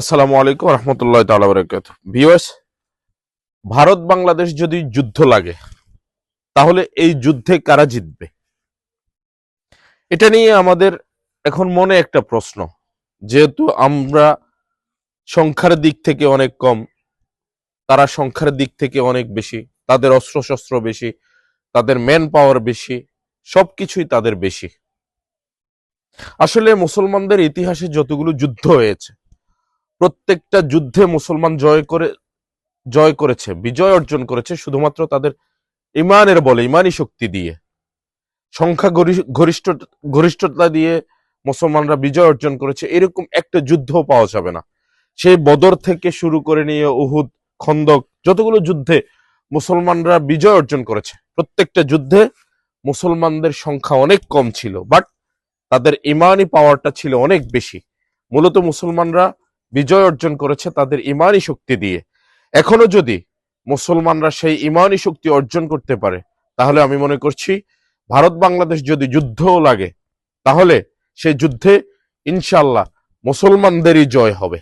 আসসালামু আলাইকুম রহমতুল্লাহ তাআলা বারাকাতুহু। ভিউয়ার্স, ভারত বাংলাদেশ যদি যুদ্ধ লাগে, তাহলে এই যুদ্ধে কারা জিতবে? এটা নিয়ে আমাদের এখন মনে একটা প্রশ্ন, যেহেতু আমরা সংখ্যার দিক থেকে অনেক কম, তারা সংখ্যার দিক থেকে অনেক বেশি, তাদের অস্ত্রশস্ত্র বেশি, তাদের ম্যান পাওয়ার বেশি, সবকিছুই তাদের বেশি। আসলে মুসলমানদের ইতিহাসে যতগুলো যুদ্ধ হয়েছে প্রত্যেকটা যুদ্ধে মুসলমান জয় করে, জয় করেছে, বিজয় অর্জন করেছে শুধুমাত্র তাদের ইমানের বলে, ইমানই শক্তি দিয়ে। সংখ্যা গরিষ্ঠ গরিষ্ঠতা দিয়ে মুসলমানরা বিজয় অর্জন করেছে, এরকম একটা যুদ্ধ পাওয়া যাবে না। সেই বদর থেকে শুরু করে নিয়ে উহুদ, খন্দক, যতগুলো যুদ্ধে মুসলমানরা বিজয় অর্জন করেছে, প্রত্যেকটা যুদ্ধে মুসলমানদের সংখ্যা অনেক কম ছিল বাট তাদের ইমানি পাওয়ারটা ছিল অনেক বেশি। মূলত মুসলমানরা বিজয় অর্জন করেছে তাদের ইমানই শক্তি দিয়ে। এখনও যদি মুসলমানরা সেই ইমানই শক্তি অর্জন করতে পারে, তাহলে আমি মনে করছি ভারত বাংলাদেশ যদি যুদ্ধও লাগে, তাহলে সেই যুদ্ধে ইনশাল্লাহ মুসলমানদেরই জয় হবে।